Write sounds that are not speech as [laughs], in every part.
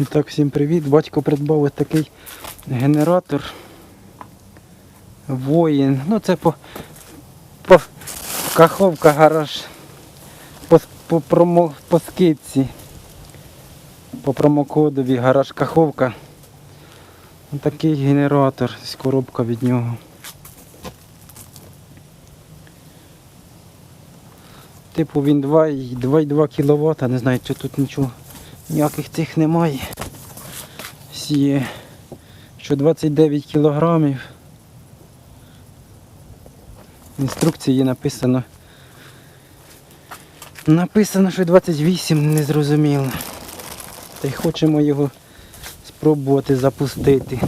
І так, всім привіт. Батько придбав ось такий генератор. Воїн. Ну це по, по каховка гараж. По, по, промо, по скидці. По промокодові гараж каховка. Ось такий генератор. Ось коробка від нього. Типу він 2,2 кВт, не знаю, чи тут нічого ніяких цих немає. Сіє, що 29 кілограмів. В інструкції написано. Написано, що 28 незрозуміло. Та й хочемо його спробувати запустити.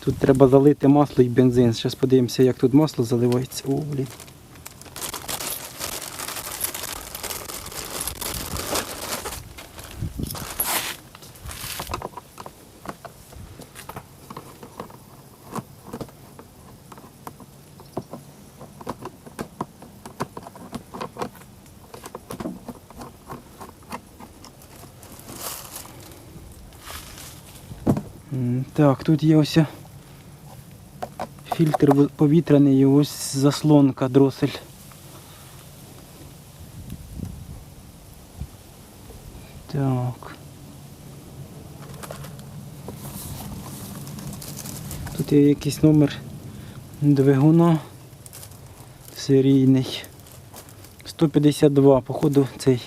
Тут треба залити масло і бензин. Зараз подивимося, як тут масло заливається. О, блін. М, Так, тут є ось фільтр повітряний і ось заслонка дросель. Так. Тут є якийсь номер двигуна серійний. 152, походу цей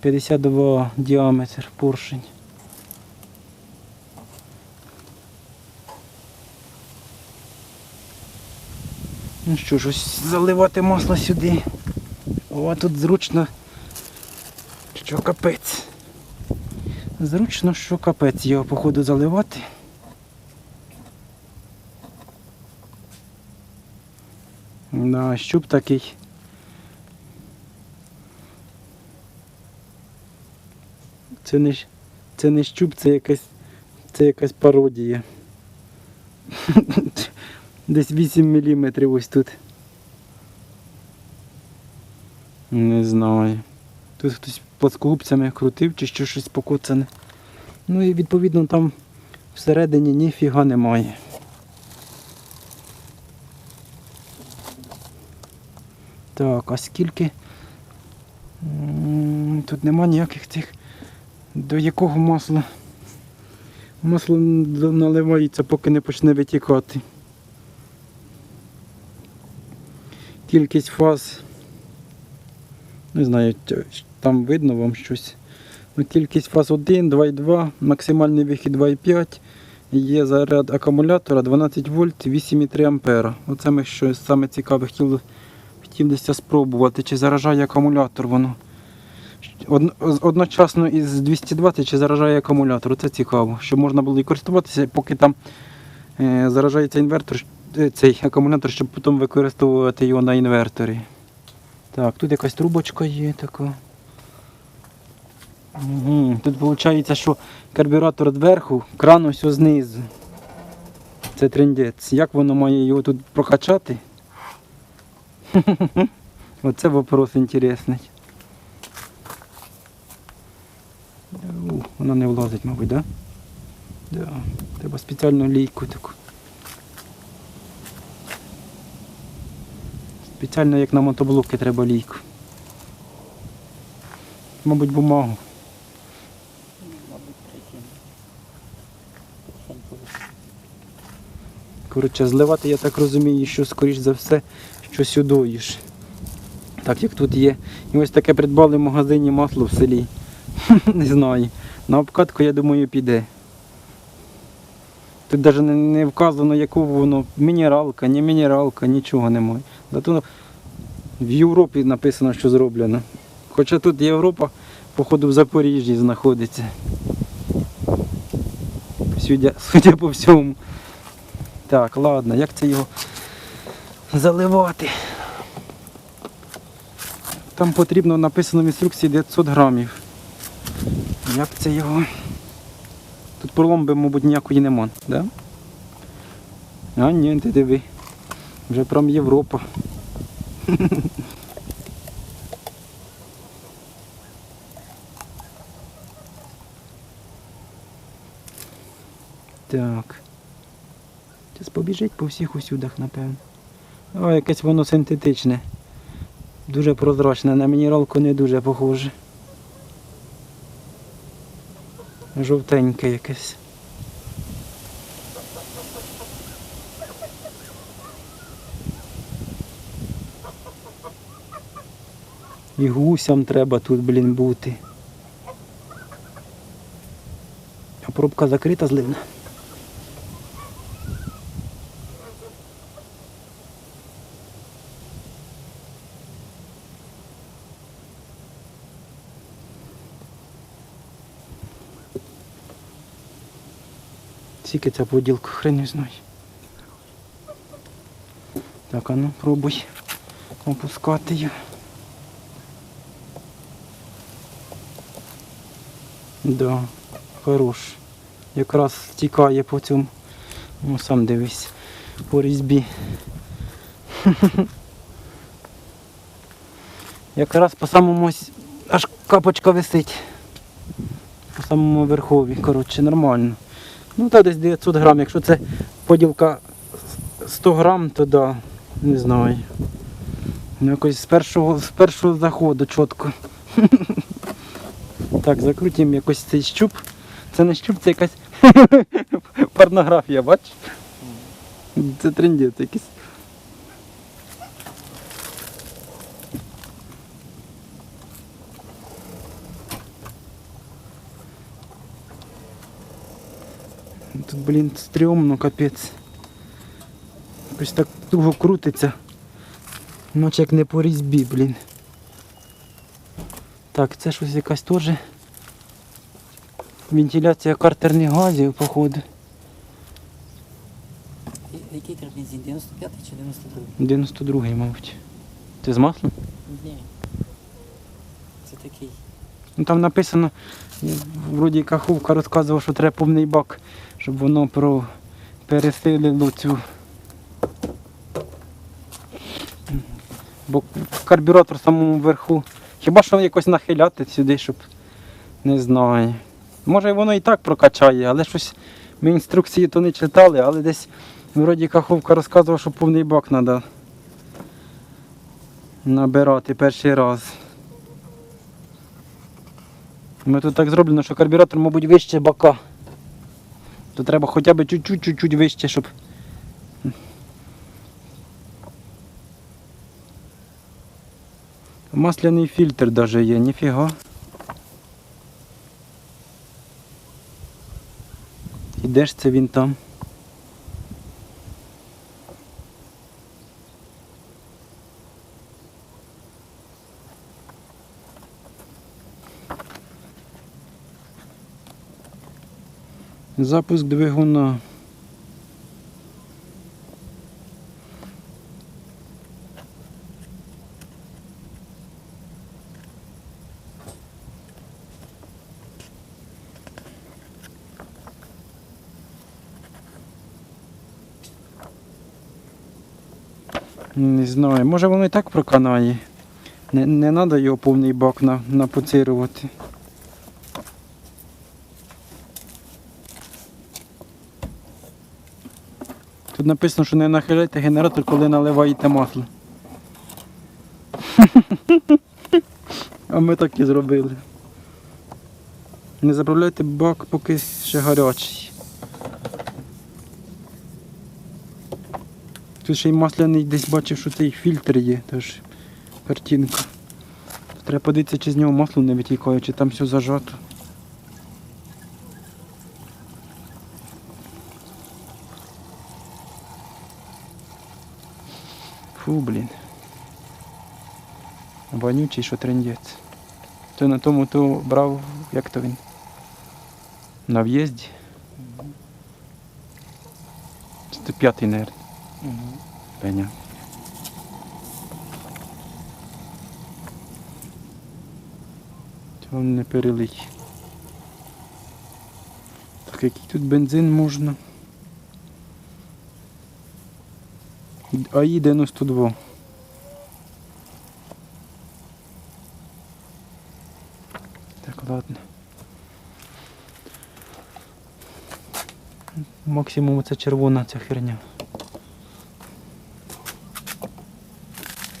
52 діаметр поршень. Ну що ж, ось заливати масло сюди. О, тут зручно, що капець. Зручно, що капець його походу заливати. Да, щуп такий. Це не, це не щуп, це якась, це якась пародія. [laughs] Десь 8 мм ось тут. Не знаю. Тут хтось плоскогубцями крутив чи що щось покоцане. Ну і відповідно там всередині ніфіга немає. Так, а скільки? Тут нема ніяких цих. До якого масла? Масло наливається, поки не почне витікати. Кількість фаз. Не знаю, там видно вам щось. Ну, кількість фаз 1, 2,2, максимальний вихід 2,5. Є заряд акумулятора 12 вольт, 8,3 ампера. Оце ми що саме цікаве хотів десь спробувати, чи заражає акумулятор воно. Одночасно із 220 чи заражає акумулятор. Це цікаво, щоб можна було і користуватися, поки там е, заражається інвертор, цей акумулятор, щоб потім використовувати його на інверторі. Так, тут якась трубочка є така. Угу. Тут виходить, що карбюратор зверху, кран ось знизу. Це трендець. Як воно має його тут прокачати? [laughs] Оце вопрос інтересний. Вона не влазить, мабуть, так? Да? Да. Треба спеціальну лійку таку. Спеціально як на мотоблоки треба лійку. Мабуть, бумагу. Коротше, зливати, я так розумію, що скоріш за все, що сюди. Так як тут є. І ось таке придбали в магазині масло в селі. [laughs] Не знаю. На обкатку, я думаю, піде. Тут навіть не, вказано, яку воно мінералка, не мінералка, нічого немає. Зато в Європі написано, що зроблено. Хоча тут Європа, походу, в Запоріжжі знаходиться. Судя, судя по всьому. Так, ладно, як це його заливати? Там потрібно написано в інструкції 900 грамів. Як це його? Тут проломби, мабуть, ніякої нема, да? А ні, ти диви. Вже прям Європа. [laughs] Так. Зараз побіжить по всіх усюдах, напевно. О, якесь воно синтетичне. Дуже прозрачне, на мінералку не дуже похоже. Жовтеньке якесь. І гусям треба тут, блін, бути. А пробка закрита зливна. Скільки ця поділка, хрен не знаю. Так, а ну пробуй опускати її. Да, хорош. Якраз стікає по цьому. Ну сам дивись. По різьбі. [laughs] Якраз по самому аж капочка висить. По самому верхові. Коротше, нормально. Ну та десь 900 грам. Якщо це поділка 100 грам, то да, не знаю. Ну, якось з першого, з першого заходу чітко. [laughs] Так, закрутимо якось цей щуп. Це не щуп, це якась [laughs] порнографія, бачиш? Це трендець якийсь. Блін, стрьомно, капець. Якось так туго крутиться. Наче як не по різьбі, блін. Так, це щось якась теж вентиляція картерних газів, походу. Який бензин? 95 чи 92? 92-й, мабуть. Ти з маслом? Ні. Це такий. Ну там написано, вроді Каховка розказував, що треба повний бак, щоб воно про пересилило цю. Бо карбюратор в самому верху. Хіба що якось нахиляти сюди, щоб не знаю. Може воно і так прокачає, але щось ми інструкції то не читали, але десь вроді Каховка розказував, що повний бак треба набирати перший раз. Ми тут так зроблено, що карбюратор, мабуть, вище бока. То треба хоча б чуть-чуть вище, щоб. Масляний фільтр даже є, ніфіга. І де ж це він там? Запуск двигуна. Не знаю, може воно і так проканає. Не, треба його повний бак на, напоцирувати. Тут написано, що не нахиляйте генератор, коли наливаєте масло. А ми так і зробили. Не заправляйте бак, поки ще гарячий. Тут ще й масляний десь бачив, що цей фільтр є, теж картинка. Треба подивитися, чи з нього масло не витікає, чи там все зажато. Фу, блін. Вонючий, що трендець. То на тому то брав, як то він? На в'їзді. Це то п'ятий, мабуть. Угу. Пеня. Цього не перелить. Так, який тут бензин можна? АІ 92. Так, ладно. Максимум це червона ця херня.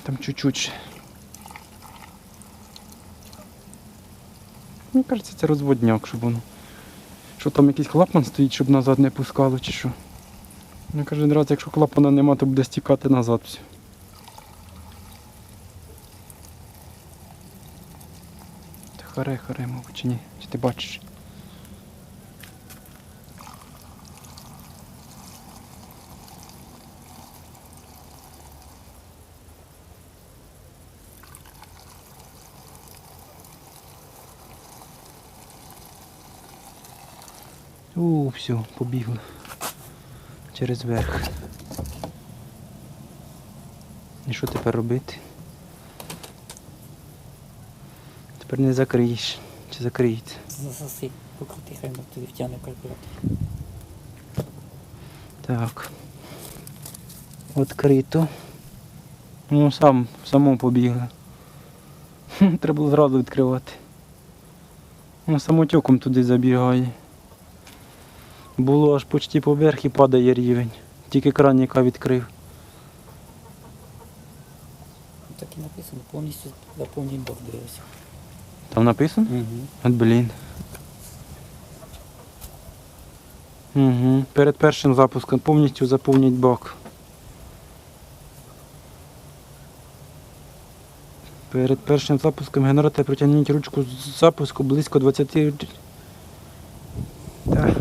Там чуть-чуть. Мені кажеться, це розводняк, щоб воно. Що там якийсь клапан стоїть, щоб назад не пускало, чи що. Ну кожен раз, якщо клапана нема, то буде стікати назад все. Харе, харе, мабуть, чи ні? Чи ти бачиш? У, все, побігли. Через верх. І що тепер робити? Тепер не закриєш. Чи закриється? Засоси, покрути, хай тобі втягне калькулятор. Так. Відкрито. Ну, сам, само побігли. Треба було зразу відкривати. Ну, самотюком туди забігає. Було аж почти поверх і падає рівень. Тільки кранника відкрив. Так і написано, повністю заповнюй бок дивився. Там написано? Угу. От блін. Угу. Перед першим запуском повністю заповніть бак. Перед першим запуском генератора протягніть ручку з запуску близько 20 Та.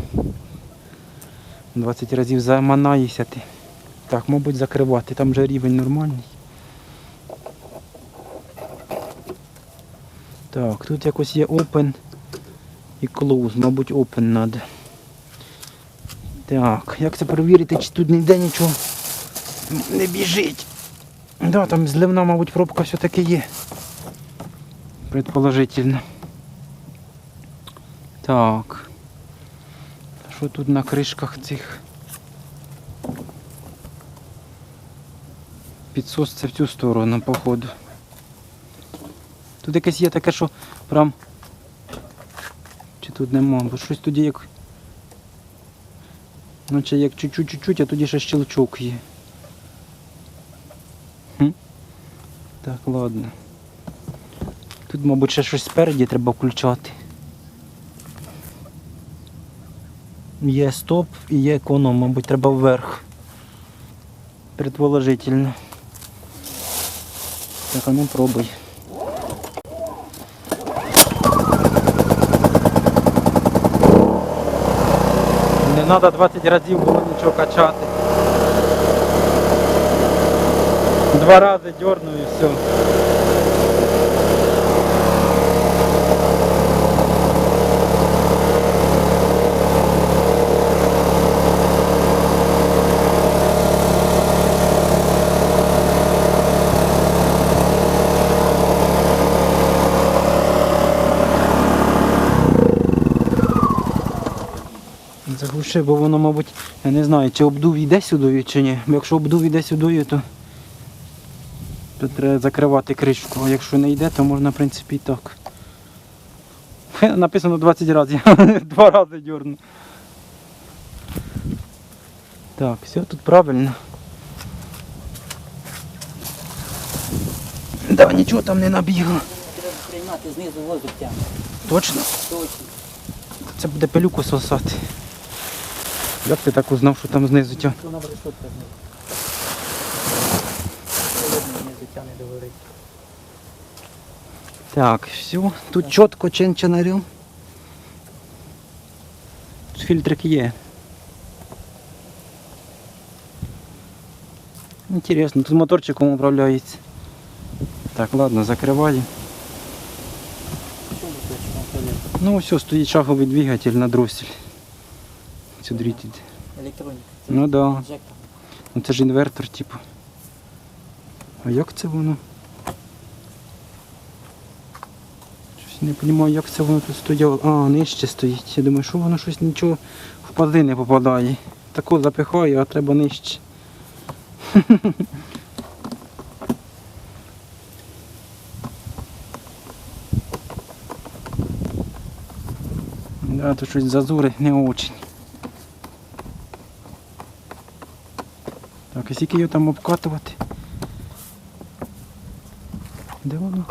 20 разів заманаєшся ти. Так, мабуть, закривати. Там вже рівень нормальний. Так, тут якось є open і close, мабуть, open треба. Так, як це перевірити, чи тут ніде нічого не біжить? Да, там зливна, мабуть, пробка все-таки є. Предположительно. Так. Що тут на кришках цих? Підсос це в цю сторону, походу. Тут якесь є таке, що прям. Чи тут нема, бо щось тоді як. Ну як чуть-чуть-чуть, а тоді ще щелчок є. Хм? Так, ладно. Тут, мабуть, ще щось спереді треба включати. Є стоп і є економ, мабуть, треба вверх. Предположительно. Так, а ну пробуй. Не треба 20 разів було нічого качати. Два рази дерну і все. Заглушив, бо воно, мабуть, я не знаю, чи обдув йде сюди, чи ні. Бо якщо обдув йде сюди, то, то треба закривати кришку. А якщо не йде, то можна, в принципі, і так. Написано 20 разів, я [laughs] два рази дерну. Так, все тут правильно. Да, нічого там не набігло. Треба приймати знизу воздух тягне. Точно? Точно. Це буде пилюку сосати. Як ти так узнав, що там знизу тягне? Вона решетка знизу. Тягне до. Так, все, тут чітко чинчинарем. Тут фільтрик є. Інтересно, тут моторчиком управляється. Так, ладно, закриваю. Ну все, стоїть шаговий двигатель на дроссель. Сюди йде. Електроніка. Ну да. Ну це ж інвертор, типу. А як це воно? Щось не розумію, як це воно тут стояло. А, нижче стоїть. Я думаю, що воно щось нічого в пази не попадає. Тако запихаю, а треба нижче. [laughs] Да, тут щось зазори не очень. Так, а скільки його там обкатувати? Де воно?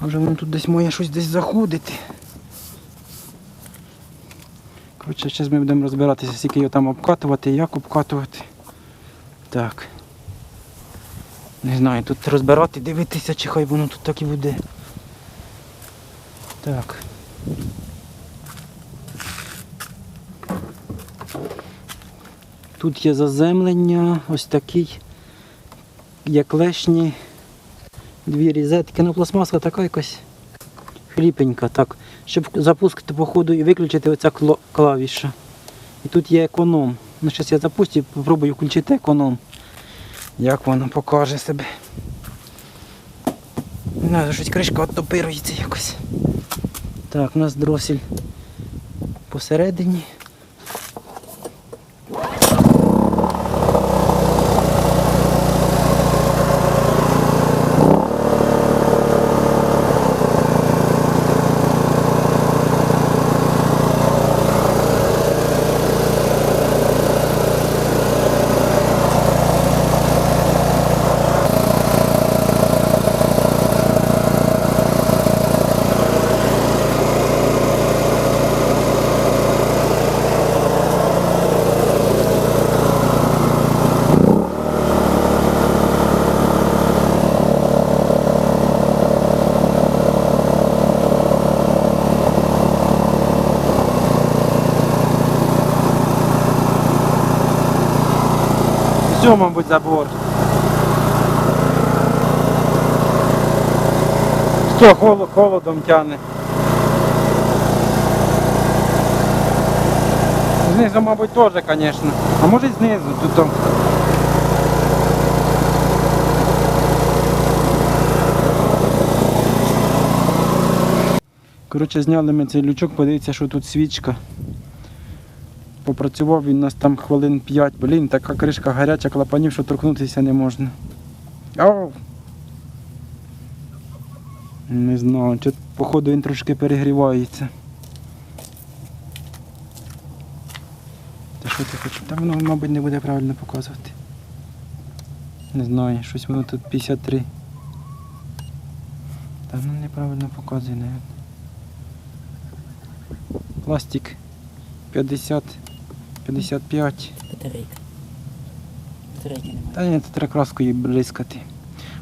Може воно тут десь має щось десь заходити. Коротше, зараз ми будемо розбиратися, скільки його там обкатувати, як обкатувати. Так. Не знаю, тут розбирати, дивитися, чи хай воно тут так і буде. Так. Тут є заземлення, ось такий, як лешні, дві різетки. Ну, пластмаска така якась хліпенька, так. Щоб запустити по ходу і виключити оця клавіша. І тут є економ. Ну, зараз я запустю, попробую включити економ. Як воно покаже себе. Не знаю, щось кришка оттопирується якось. Так, у нас дросель посередині. Все, мабуть, забор. Що, холод, холодом тягне. Знизу, мабуть, теж, звісно. А може й знизу тут. там. Коротше, зняли ми цей лючок, подивіться, що тут свічка. Попрацював він нас там хвилин 5. Блін, така кришка гаряча, клапанів, що торкнутися не можна. Ау! Не знаю, чи походу він трошки перегрівається. Та що ти хочеш? Та воно, мабуть, не буде правильно показувати. Не знаю, щось воно тут 53. Та воно неправильно показує, навіть. Пластик 50. 55. Батарейка. Батарейки немає. Та ні, тут треба краскою бризкати.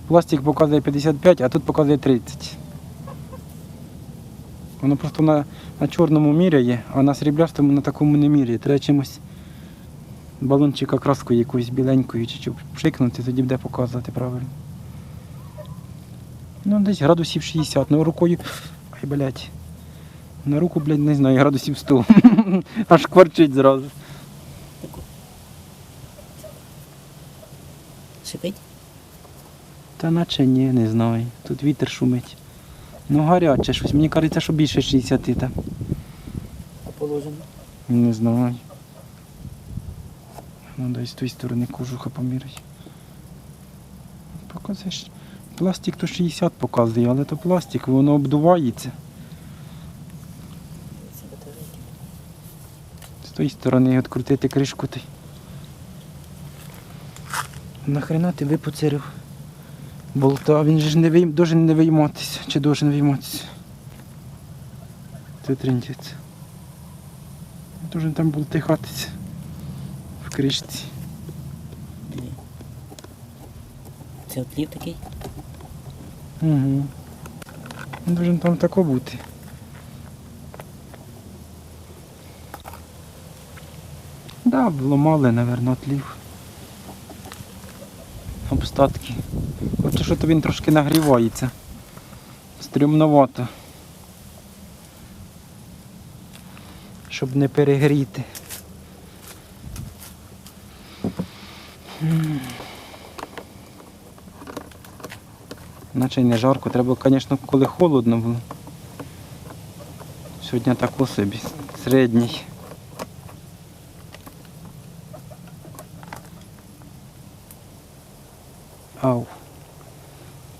Пластик показує 55, а тут показує 30. Воно просто на, на чорному міряє, а на сріблястому на такому не міряє. Треба чимось балончика краскою якоюсь біленькою чи пшикнути, тоді буде показувати правильно. Ну, десь градусів 60. Ну рукою. Ай, блядь. На руку, блядь, не знаю, градусів 100. [laughs] Аж кварчить зразу. Шипить? Та наче ні, не знаю. Тут вітер шумить. Ну гаряче щось. Мені кажеться, що більше 60 там. А положено. Не знаю. Ну дай з тої сторони кожуха поміряй. Показуєш. Пластик то 60 показує, але то пластик, воно обдувається. З тої сторони відкрутити кришку ти. Нахрена ти випуцерив болта, він же ж не вийм... должен не вийматися, чи должен вийматися. Це трендець. Должен там болти болтихатися в кришці. Це отлів такий? Угу. Должен там тако бути. Да, вломали, напевно, отлів. Обстатки. Хоча що то він трошки нагрівається. Стрімновато. Щоб не перегріти. Наче не жарко, треба, звісно, коли холодно було. Сьогодні тако собі, середній. Ау.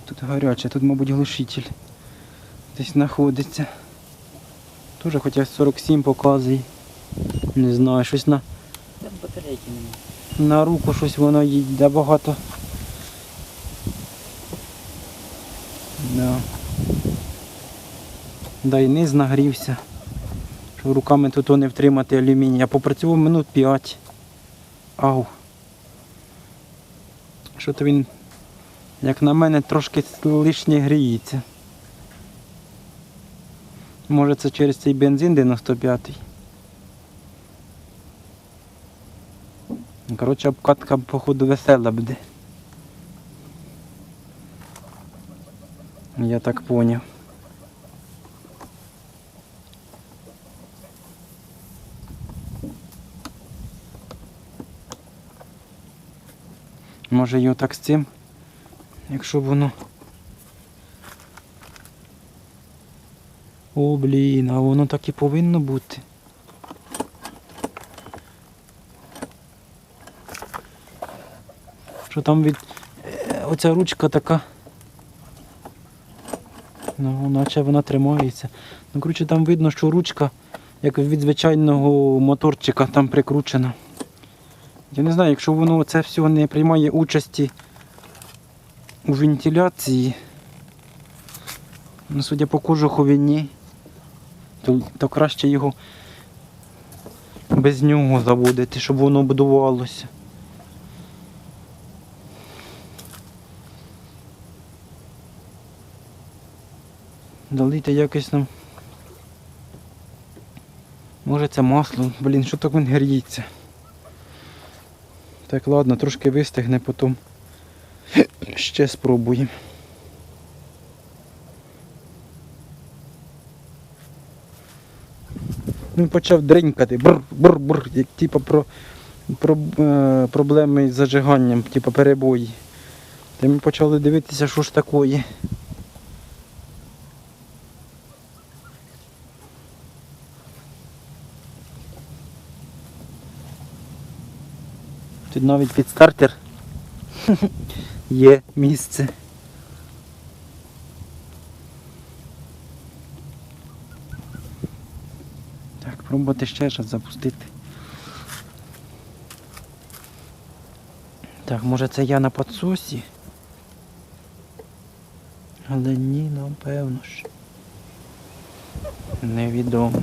Тут гаряче, тут, мабуть, глушитель десь знаходиться. Тоже хоча 47 показує. Не знаю, щось на. Там батарейки немає. на руку щось воно їде багато. Да. Да і низ нагрівся. Що руками тут не втримати алюміній. Я попрацював минут 5. Ау. Що то він, як на мене, трошки лишнє гріється. Може це через цей бензин 95-й. Коротше, обкатка, походу, весела буде. Я так поняв. Може його так з цим, якщо б воно. О, блін, а воно так і повинно бути. Що там від. е, Оця ручка така. Ну, наче вона тримається. Ну, коротше, там видно, що ручка, як від звичайного моторчика, там прикручена. Я не знаю, якщо воно це все не приймає участі у вентиляції, ну, судя по кожухові ні, то, то краще його без нього заводити, щоб воно будувалося. Долити якось нам. Може це масло, блін, що так він гріється. Так, ладно, трошки вистигне, потім ще спробуємо. Він почав дренькати, бр бр бр як типу про, про е, проблеми з зажиганням, типу перебої. Та ми почали дивитися, що ж такое. Тут навіть під стартер [laughs] є місце. Так, пробувати ще раз запустити. Так, може це я на підсосі? Але ні, напевно ж. Невідомо.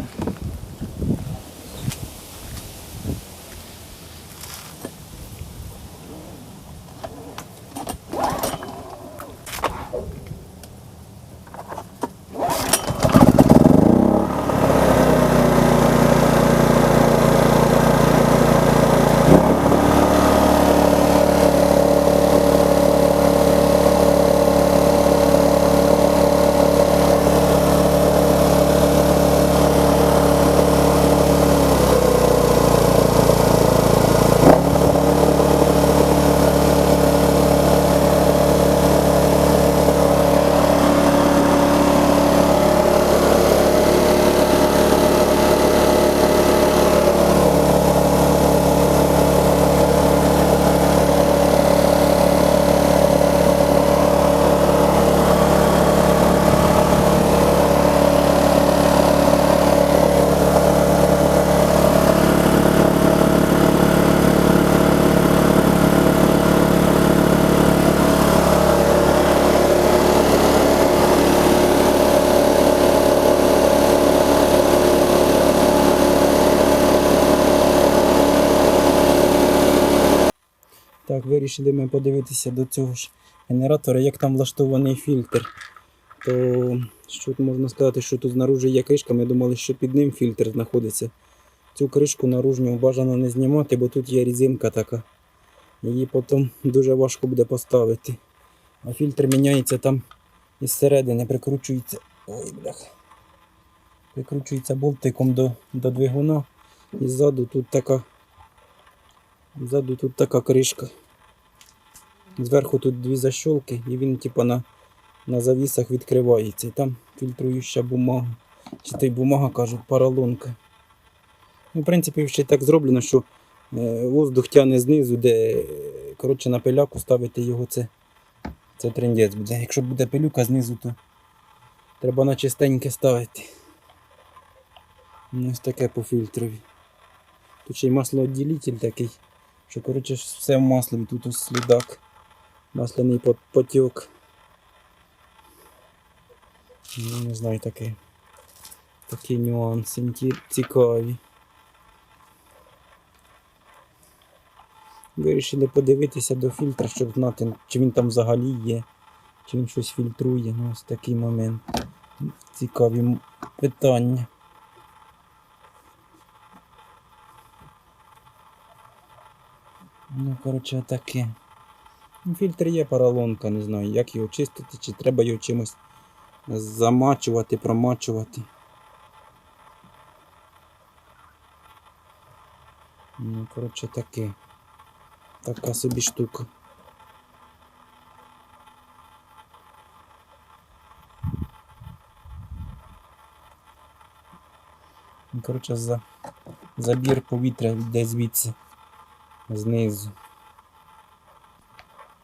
Так, вирішили ми подивитися до цього ж генератора, як там влаштований фільтр. То що можна сказати, що тут знаружи є кришка, ми думали, що під ним фільтр знаходиться. Цю кришку наружню бажано не знімати, бо тут є різинка така. Її потім дуже важко буде поставити. А фільтр міняється там із середини, прикручується. Ой, бляха. Прикручується болтиком до, до двигуна. І ззаду тут така. Ззаду тут така кришка. Зверху тут дві защолки і він типа на, на завісах відкривається. І там фільтруюча бумага. Чи то й бумага кажуть, поролонка. Ну, в принципі, ще так зроблено, що е, воздух тягне знизу, де коротше, на пиляку ставити його це, це трендець буде. Якщо буде пилюка знизу, то треба на чистеньке ставити. Ну, Ось таке по фільтрові. Тут ще й маслоотділитель такий Що, коротше, все в маслі, тут ось слідак. Масляний пот- потік. Ну, не знаю, таке. Такі нюанси цікаві. Вирішили подивитися до фільтра, щоб знати, чи він там взагалі є, чи він щось фільтрує. Ну, ось такий момент. Цікаві питання. Ну, коротше, таке. Фільтр є поролонка, не знаю, як його чистити, чи треба його чимось замачувати, промачувати. Ну, коротше, таке. Така собі штука. Ну, Коротше, за... забір повітря йде звідси знизу.